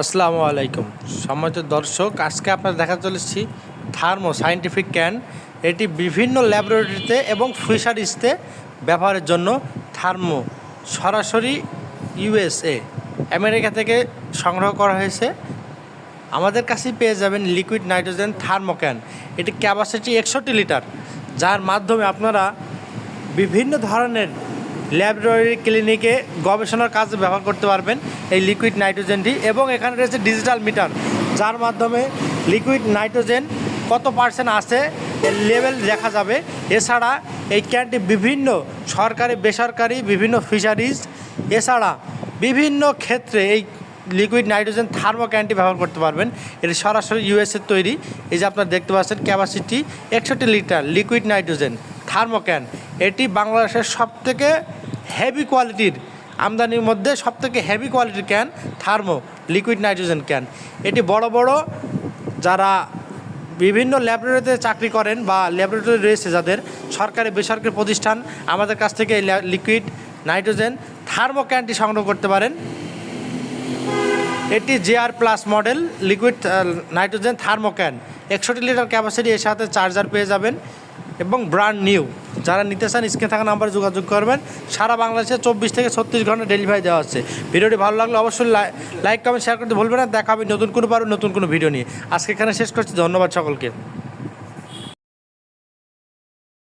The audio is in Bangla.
আসসালামু আলাইকুম। সম্মানিত দর্শক, আজকে আপনার দেখা চলেছি থার্মো সায়েন্টিফিক ক্যান। এটি বিভিন্ন ল্যাবরেটরিতে এবং ফিশারিজতে ব্যবহারের জন্য থার্মো, সরাসরি ইউএসএ, আমেরিকা থেকে সংগ্রহ করা হয়েছে। আমাদের কাছেই পেয়ে যাবেন লিকুইড নাইট্রোজেন থার্মো ক্যান। এটি ক্যাপাসিটি একষট্টি লিটার, যার মাধ্যমে আপনারা বিভিন্ন ধরনের ল্যাবরেটরি ক্লিনিকে গবেষণার কাজে ব্যবহার করতে পারবেন এই লিকুইড নাইট্রোজেনটি এবং এখানে রয়েছে ডিজিটাল মিটার, যার মাধ্যমে লিকুইড নাইট্রোজেন কত পার্সেন্ট আছে এর লেভেল দেখা যাবে। এছাড়া এই ক্যানটি বিভিন্ন সরকারি, বেসরকারি, বিভিন্ন ফিশারিজ, এছাড়া বিভিন্ন ক্ষেত্রে এই লিকুইড নাইট্রোজেন থার্মো ক্যানটি ব্যবহার করতে পারবেন। এটি সরাসরি ইউএসের তৈরি। এই যে আপনারা দেখতে পাচ্ছেন, ক্যাপাসিটি একষট্টি litre liquid nitrogen thermo can. এটি বাংলাদেশের সবথেকে হেভি কোয়ালিটির আমদানির মধ্যে সবথেকে হেভি কোয়ালিটির can thermo liquid nitrogen can এটি বড় বড় যারা বিভিন্ন ল্যাবরেটরিতে চাকরি করেন বা ল্যাবরেটরি রয়েছে যাদের, সরকারি, বেসরকারি প্রতিষ্ঠান, আমাদের কাছ থেকে লিকুইড নাইট্রোজেন থার্মো ক্যানটি সংগ্রহ করতে পারেন। এটি JR plus model liquid nitrogen thermo can একষট্টি লিটার ক্যাপাসিটি এর সাথে চার্জার পেয়ে যাবেন। এবং ব্র্যান্ড নিউ যারা নিতে চান, স্ক্রিনে থাকা নাম্বারে যোগাযোগ করবেন। সারা বাংলাদেশে চব্বিশ থেকে ছত্রিশ ঘণ্টা ডেলিভারি দেওয়া হচ্ছে ভিডিওটি ভালো লাগলে অবশ্যই লাইক কমেন্ট শেয়ার করতে ভুলবেন না। দেখা হবে নতুন কোনো পারো নতুন কোনো ভিডিও নিয়ে। আজকে এখানে শেষ করছি। ধন্যবাদ সকলকে।